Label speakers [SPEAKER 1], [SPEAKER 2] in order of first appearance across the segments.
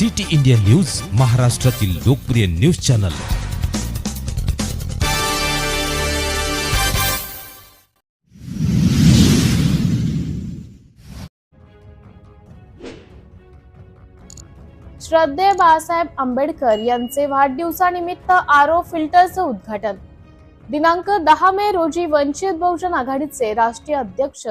[SPEAKER 1] City India news महाराष्ट्रातील लोकप्रिय news channel.
[SPEAKER 2] श्रद्धेय बाळासाहेब आंबेडकर यांचे वाढदिवसानिमित्त आरो फिल्टरचं उद्घाटन. दिनांक दहा मे रोजी वंचित बहुजन आघाडीचे राष्ट्रीय अध्यक्ष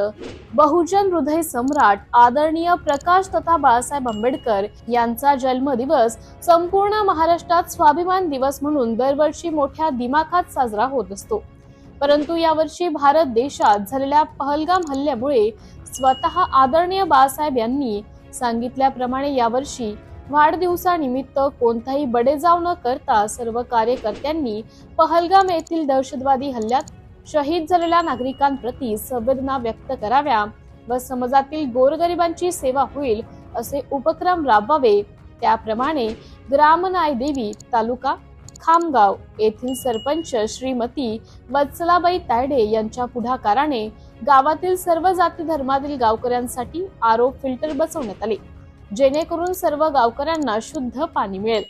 [SPEAKER 2] बहुजन हृदय सम्राट आदरणीय प्रकाश तथा बाळासाहेब आंबेडकर यांचा जन्मदिवस संपूर्ण महाराष्ट्रात स्वाभिमान दिवस म्हणून दरवर्षी मोठ्या दिमाखात साजरा होत असतो. परंतु यावर्षी भारत देशात झालेल्या पहलगाम हल्ल्यामुळे स्वतः आदरणीय बाळासाहेब यांनी सांगितल्याप्रमाणे यावर्षी वाढदिवसानिमित्त कोणताही बडेजाव न करता सर्व कार्यकर्त्यांनी पहलगाम येथील दहशतवादी हल्ल्यात शहीद झालेल्या नागरिकांप्रती संवेदना व्यक्त कराव्या व समाजातील गोरगरिबांची सेवा होईल असे उपक्रम राबवावे. त्याप्रमाणे ग्रामनाय देवी तालुका खामगाव येथील सरपंच श्रीमती वत्सलाबाई तायडे यांच्या पुढाकाराने गावातील सर्व जाती धर्मातील गावकऱ्यांसाठी आरोप फिल्टर बसवण्यात आले. जेणेकरून सर्व गावकऱ्यांना शुद्ध पाणी मिळेल.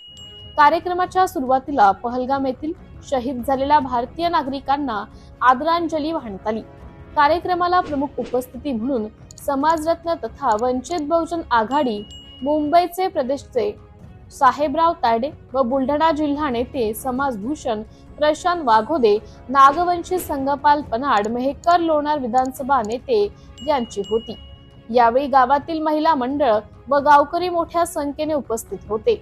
[SPEAKER 2] कार्यक्रमाच्या सुरुवातीला पहलगाम येथील शहीद झालेल्या भारतीय नागरिकांना आदरांजली वाहण्यात आली. कार्यक्रमाला प्रमुख उपस्थिती म्हणून समाजरत्न तथा वंचित बहुजन आघाडी मुंबईचे प्रदेशचे साहेबराव तायडे व बुलढाणा जिल्हा नेते समाजभूषण प्रशांत वाघोदे नागवंशी संगपाल पनाड मेहकर लोणार विधानसभा नेते यांची होती. यावेळी गावातील महिला मंडळ व गावकरी मोठ्या संख्येने उपस्थित होते.